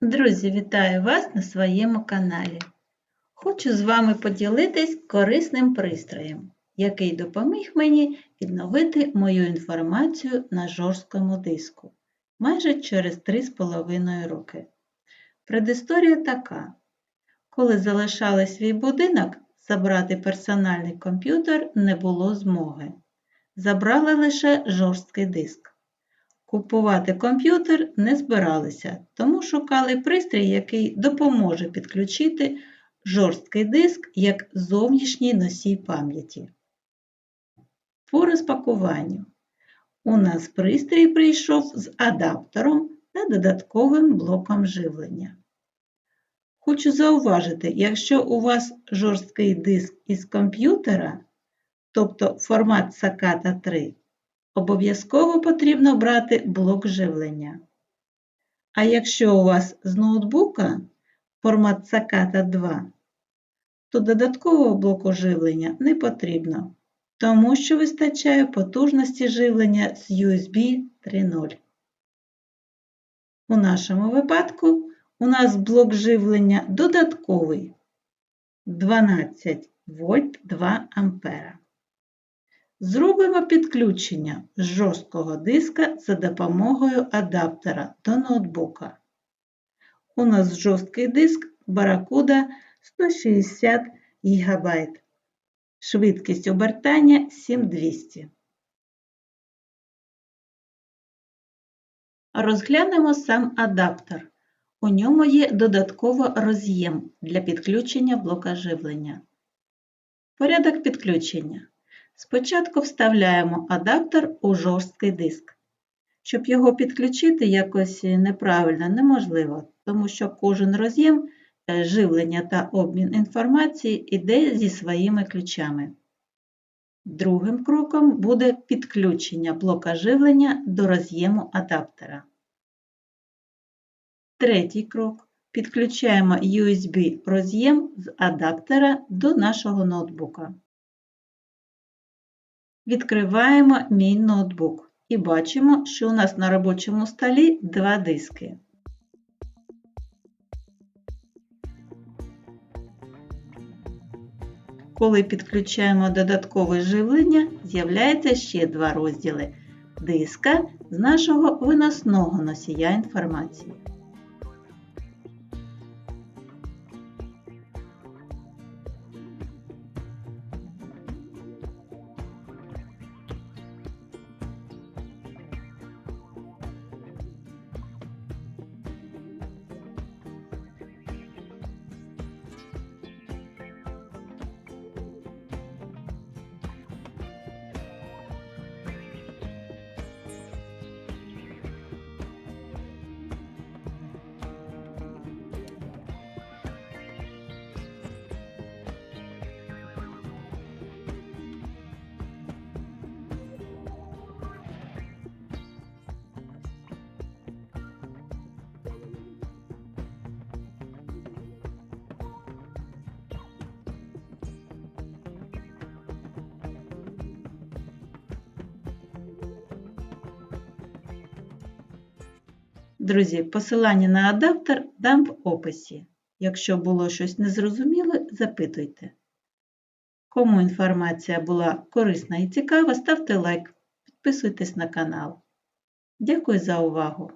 Друзі, вітаю вас на своєму каналі. Хочу з вами поділитись корисним пристроєм, який допоміг мені відновити мою інформацію на жорсткому диску майже через 3,5 роки. Предісторія така. Коли залишали свій будинок, забрати персональний комп'ютер не було змоги. Забрали лише жорсткий диск. Купувати комп'ютер не збиралися, тому шукали пристрій, який допоможе підключити жорсткий диск як зовнішній носій пам'яті. По розпакуванню у нас пристрій прийшов з адаптером та додатковим блоком живлення. Хочу зауважити, якщо у вас жорсткий диск із комп'ютера, тобто формат SACATA 3, обов'язково потрібно брати блок живлення. А якщо у вас з ноутбука формат SACATA 2, то додаткового блоку живлення не потрібно, тому що вистачає потужності живлення з USB 3.0. У нашому випадку у нас блок живлення додатковий 12 вольт 2 ампера. Зробимо підключення з жорсткого диска за допомогою адаптера до ноутбука. У нас жорсткий диск Barracuda 160 ГБ. Швидкість обертання 7200. Розглянемо сам адаптер. У ньому є додатково роз'єм для підключення блока живлення. Порядок підключення. Спочатку вставляємо адаптер у жорсткий диск. Щоб його підключити якось неправильно неможливо, тому що кожен роз'єм е, живлення та обмін інформації йде зі своїми ключами. Другим кроком буде підключення блока живлення до роз'єму адаптера. Третій крок. Підключаємо USB роз'єм з адаптера до нашого ноутбука. Відкриваємо мій ноутбук і бачимо, що у нас на робочому столі два диски. Коли підключаємо додаткове живлення, з'являється ще два розділи диска з нашого виносного носія інформації. Друзі, посилання на адаптер дам в описі. Якщо було щось незрозуміле, запитуйте. Кому інформація була корисна і цікава, ставте лайк, підписуйтесь на канал. Дякую за увагу!